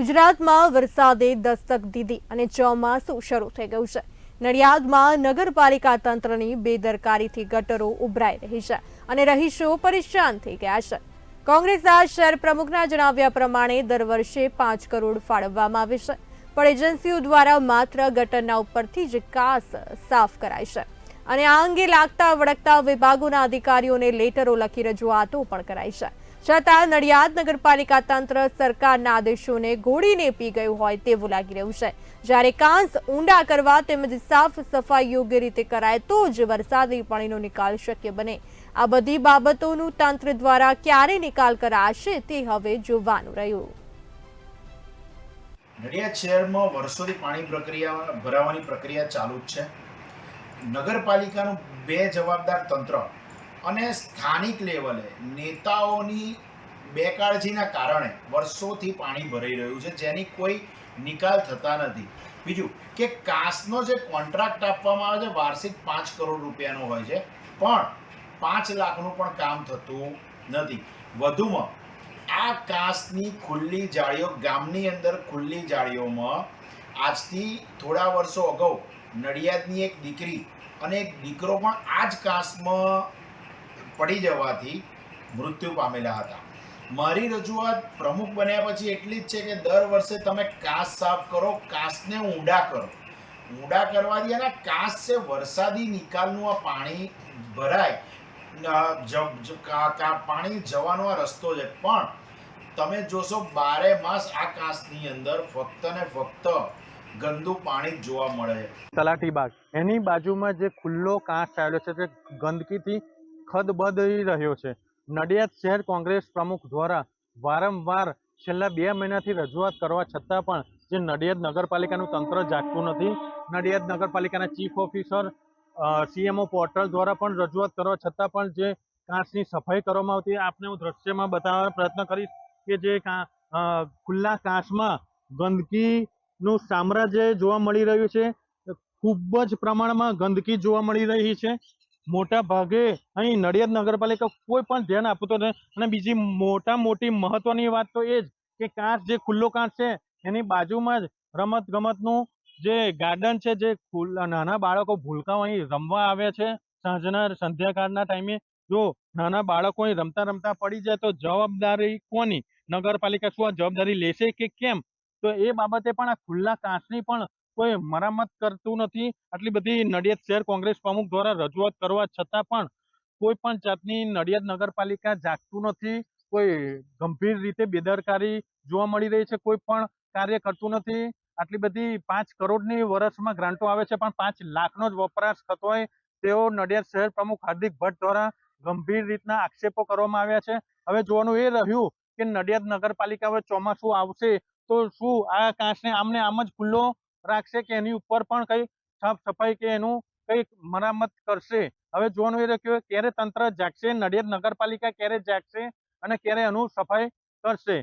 ગુજરાતમાં વરસાદે દસ્તક દીધી અને ચોમાસું શરૂ થઈ ગયું છે. નડિયાદમાં નગરપાલિકા તંત્રની બેદરકારીથી ગટરો ઉભરાઈ રહી છે અને રહીશો પરેશાન થઈ ગયા છે. કોંગ્રેસના શહેર પ્રમુખના જણાવ્યા પ્રમાણે દર વર્ષે પાંચ કરોડ ફાળવવામાં આવે છે. પણ એજન્સીઓ દ્વારા માત્ર ગટરના ઉપરથી જ કાસ સાફ કરાય છે. અને આ અંગે લાગતા વળગતા વિભાગોના અધિકારીઓને લેટરો લખી રજૂઆતો પણ કરાઈ છે. છતાં નડિયાદ નગરપાલિકા તંત્ર સરકારના આદેશોને ઘોડીને પી ગયું હોય તેવું લાગી રહ્યું છે. જ્યારે કાંસ ઊંડા કરવા તેમજ સાફ સફાઈ યોગ્ય રીતે કરાય તો જ વરસાદી પાણીનો નિકાલ શક્ય બને. આ બધી બાબતોનું તંત્ર દ્વારા ક્યારે નિકાલ કરાશે તે હવે જોવાનું રહ્યું. નડિયાદ શહેરમાં વર્ષોથી પાણી પ્રક્રિયા ભરાવાની પ્રક્રિયા ચાલુ જ છે. નગરપાલિકાનું બે જવાબદાર તંત્ર અને સ્થાનિક લેવલે નેતાઓની બેકાળજીના કારણે વર્ષોથી પાણી ભરાઈ રહ્યું છે, જેની કોઈ નિકાલ થતા નથી. બીજું કે કાસનો જે કોન્ટ્રાક્ટ આપવામાં આવે છે, વાર્ષિક પાંચ કરોડ રૂપિયાનો હોય છે, પણ પાંચ લાખનું પણ કામ થતું નથી. વધુમાં, આ કાસની ખુલ્લી જાળીઓ ગામની અંદર ખુલ્લી જાળીઓમાં આજથી થોડા વર્ષો અગાઉ નડિયાદની એક દીકરી અને એક દીકરો પણ આ જ કાંસમાં પડી જવાથી મૃત્યુ પામેલા હતા. મારી રજૂઆત પ્રમુખ બન્યા પછી એટલી જ છે કે દર વર્ષે તમે કાસ સાફ કરો, કાસને ઊંડા કરો. ઊંડા કરવાથી એના કાસ છે વરસાદી નિકાલનું આ પાણી ભરાય. પાણી જવાનો આ રસ્તો છે. પણ તમે જોશો બારે માસ આ કાસની અંદર ફક્ત ને ફક્ત ગંદુ પાણી જોવા મળે. છે તલાટી બાગ. એની બાજુમાં જે ખુલ્લો કાંસ આવેલો છે તે ગંદકીથી ખદબદી રહ્યો છે. નડિયાદ શહેર કોંગ્રેસ પ્રમુખ દ્વારા વારંવાર છેલ્લા બે મહિનાથી રજૂઆત કરવા છતાં પણ જે નડિયાદ નગરપાલિકાનું તંત્ર જાગતું નથી, નડિયાદ નગરપાલિકાના ચીફ ઓફિસર સીએમઓ પોર્ટલ દ્વારા પણ રજૂઆત કરવા છતાં પણ જે કાંસની સફાઈ કરવામાં આવતી આપને હું દ્રશ્યમાં બતાવવાનો પ્રયત્ન કરીશ કે જે ખુલ્લા કાંસમાં ખુલ્લા ગંદકીનું સામ્રાજ્ય જોવા મળી રહ્યું છે. ખૂબ જ પ્રમાણમાં ગંદકી જોવા મળી રહી છે. મોટા ભાગે અહીં નડિયાદ નગરપાલિકા કોઈ પણ ધ્યાન આપતું નથી. અને બીજી મોટા મોટી મહત્વની વાત તો એ જ કે કાંચ જે ખુલ્લો કાંચ છે, એની બાજુમાં જ રમત ગમતનું જે ગાર્ડન છે, જે નાના બાળકો ભૂલકાઓ અહીં રમવા આવે છે. સાંજના સંધ્યાકાળના ટાઈમે જો નાના બાળકો અહીં રમતા રમતા પડી જાય તો જવાબદારી કોની? નગરપાલિકા શું જવાબદારી લેશે કે કેમ? તો એ બાબતે પણ આ ખુલ્લા કાચની પણ કોઈ મરામત કરતું નથી. આટલી બધી નડિયાદ શહેર કોંગ્રેસ પ્રમુખ દ્વારા રજૂઆત કરવા છતાં પણ કોઈ પણ જાતની નડિયાદ નગરપાલિકા જાગતું નથી. કોઈ ગંભીર રીતે બેદરકારી જોવા મળી રહી છે. કોઈ પણ કાર્ય કરતું નથી. આટલી બધી પાંચ કરોડની વર્ષમાં ગ્રાન્ટો આવે છે, પણ પાંચ લાખનો જ વપરાશ થતો હોય તેઓ નડિયાદ શહેર પ્રમુખ હાર્દિક ભટ્ટ દ્વારા ગંભીર રીતના આક્ષેપો કરવામાં આવ્યા છે. હવે જોવાનું એ રહ્યું કે નડિયાદ નગરપાલિકા હવે ચોમાસું આવશે તો શું? આ કાંચને આમને આમ જ ખુલ્લો રાખશે કે એની ઉપર પણ કઈ સાફ સફાઈ કે એનું કઈ મરામત કરશે? હવે જોવાનું એ રહ્યું ક્યારે તંત્ર જાગશે, નડિયાદ નગરપાલિકા ક્યારે જાગશે અને ક્યારે એનું સફાઈ કરશે?